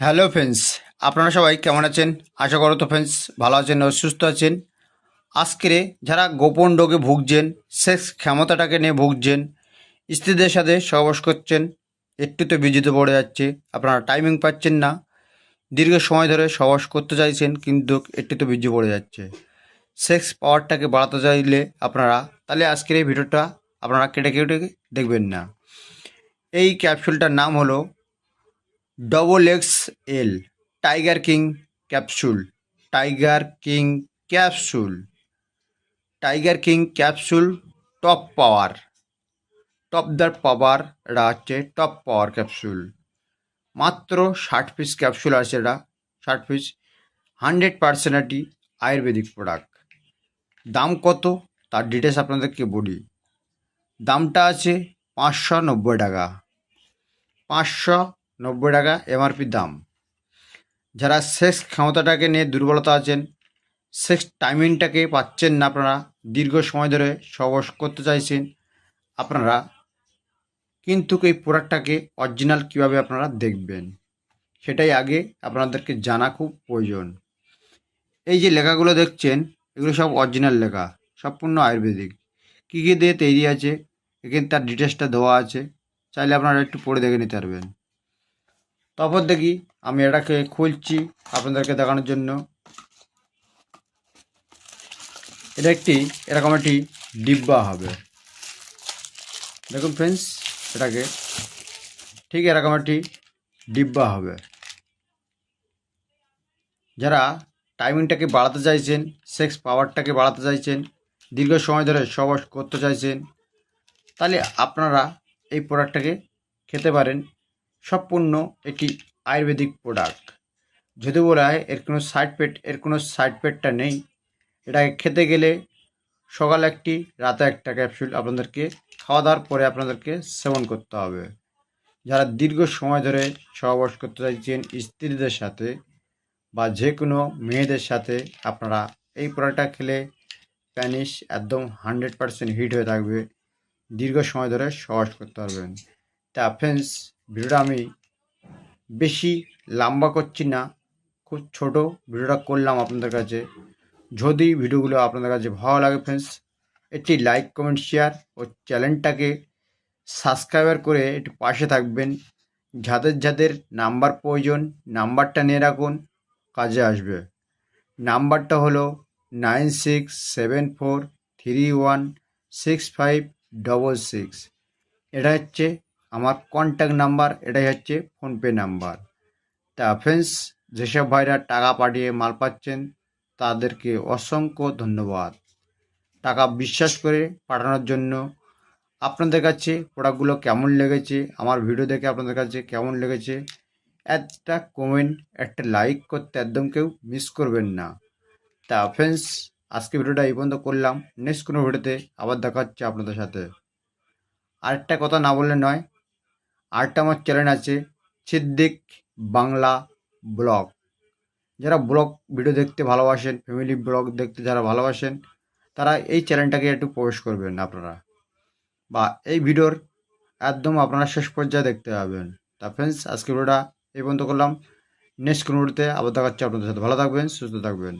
Hello friends, আপনারা সবাই কেমন আছেন? আশা করো তো ফ্রেন্ডস ভালো আছেন ও সুস্থ আছেন। আজকেরে যারা গোপন রোগে ভুগছেন সেক্স ক্ষমতাটাকে নিয়ে ভুগছেন, স্ত্রীদের সাথে সহবাস করছেন একটুতে বিজিত পড়ে যাচ্ছে, আপনারা টাইমিং পাচ্ছেন না। দীর্ঘ সময় ধরে সহবাস করতে চাইছেন, কিন্তু একটুতে বিজি পড়ে যাচ্ছে। সেক্স পাওয়ারটাকে বাড়াতে চাইলে আপনারা, তাহলে আজকের এই ভিডিওটা আপনারা কেটে কেটে দেখবেন না। এই ক্যাপসুলটার নাম হলো double X L tiger king capsule tiger king capsule tiger king capsule top power top the power এটা হচ্ছে টপ পাওয়ার ক্যাপসুল মাত্র ষাট পিস ক্যাপসুল আছে এটা, ষাট পিস হান্ড্রেড পার্সেন্ট এটি আয়ুর্বেদিক প্রোডাক্ট দাম কত? তার ডিটেলস আপনাদেরকে বলি। দামটা আছে পাঁচশো নব্বই টাকা, পাঁচশো নব্বই টাকা এমআরপি দাম। যারা সেক্স ক্ষমতাটাকে নিয়ে দুর্বলতা আছেন সেক্স টাইমিংটাকে পাচ্ছেন না আপনারা, দীর্ঘ সময় ধরে সহবাস করতে চাইছেন, আপনারা কিন্তু এই প্রোডাক্টটাকে অরিজিনাল কীভাবে আপনারা দেখবেন, সেটাই আগে আপনাদেরকে জানা খুব প্রয়োজন। এই যে লেখাগুলো দেখছেন, এগুলো সব অরিজিনাল লেখা, সম্পূর্ণ আয়ুর্বেদিক। কী কী দিয়ে তৈরি আছে, এখানে তার ডিটেলসটা দেওয়া আছে, চাইলে আপনারা একটু পড়ে দেখে নিতে পারবেন। তারপর দেখি আমি এটাকে খুলছি আপনাদেরকে দেখানোর জন্য। এটা একটি এরকম একটি ডিব্বা হবে। দেখুন ফ্রেন্ডস এটাকে ঠিক এরকম একটি ডিব্বা হবে। যারা টাইমিংটাকে বাড়াতে চাইছেন সেক্স পাওয়ারটাকে বাড়াতে চাইছেন, দীর্ঘ সময় ধরে সবাস করতে চাইছেন, তাহলে আপনারা এই প্রোডাক্টটাকে খেতে পারেন। সম্পূর্ণ একটি আয়ুর্বেদিক প্রোডাক্ট যদি বলা হয় এর কোনো সাইড পেট এর কোনো সাইড পেটটা নেই। এটাকে খেতে গেলে সকাল একটি, রাতে একটা ক্যাপসুল আপনাদেরকে খাওয়া দাওয়ার পরে আপনাদেরকে সেবন করতে হবে। যারা দীর্ঘ সময় ধরে সহবাস করতে চাইছেন, স্ত্রীদের সাথে বা যে কোনো মেয়েদের সাথে আপনারা এই প্রোডাক্টটা খেলে প্যানিস একদম হান্ড্রেড পারসেন্ট হিট হয়ে থাকবে। দীর্ঘ সময় ধরে সহবাস করতে পারবেন। তা ফ্রেন্ডস ভিডিওটা আমি বেশি লম্বা করছি না। খুব ছোট ভিডিওটা করলাম আপনাদের কাছে। যদি ভিডিওগুলো আপনাদের কাছে ভালো লাগে ফ্রেন্ডস একটি লাইক কমেন্ট শেয়ার ও চ্যানেলটাকে সাবস্ক্রাইবার করে একটু পাশে থাকবেন। যাদের যাদের নাম্বার প্রয়োজন নাম্বারটা নিয়ে রাখুন, কাজে আসবে। নাম্বারটা হলো nine six seven four three one six five double six এটা হচ্ছে আমার কন্ট্যাক্ট নাম্বার এটাই হচ্ছে ফোনপে নাম্বার তা ফ্রেন্ডস যেসব ভাইরা টাকা পাঠিয়ে মাল পাচ্ছেন, তাদেরকে অসংখ্য ধন্যবাদ। টাকা বিশ্বাস করে পাঠানোর জন্য আপনাদের কাছে প্রোডাক্টগুলো কেমন লেগেছে, আমার ভিডিও দেখে আপনাদের কাছে কেমন লেগেছে, একটা কমেন্ট একটা লাইক করতে একদম কেউ মিস করবেন না। তা ফ্রেন্ডস আজকে ভিডিওটা এই পর্যন্ত করলাম। নেক্সট কোনো ভিডিওতে আবার দেখা হচ্ছে আপনাদের সাথে। আরেকটা কথা না বললে নয় আরেকটা আমার চ্যানেল আছে, সিদ্দিক বাংলা ব্লগ। যারা ব্লগ ভিডিও দেখতে ভালোবাসেন ফ্যামিলি ব্লগ দেখতে যারা ভালোবাসেন, তারা এই চ্যানেলটাকে একটু প্রবেশ করবেন আপনারা। বা এই ভিডিওর একদম আপনারা শেষ পর্যায়ে দেখতে পাবেন। তা ফ্রেন্ডস আজকে ভিডিওটা এই পর্যন্ত করলাম। নেক্সট কোনো ভিডিওতে আবার দেখা হচ্ছে আপনাদের সাথে। ভালো থাকবেন, সুস্থ থাকবেন।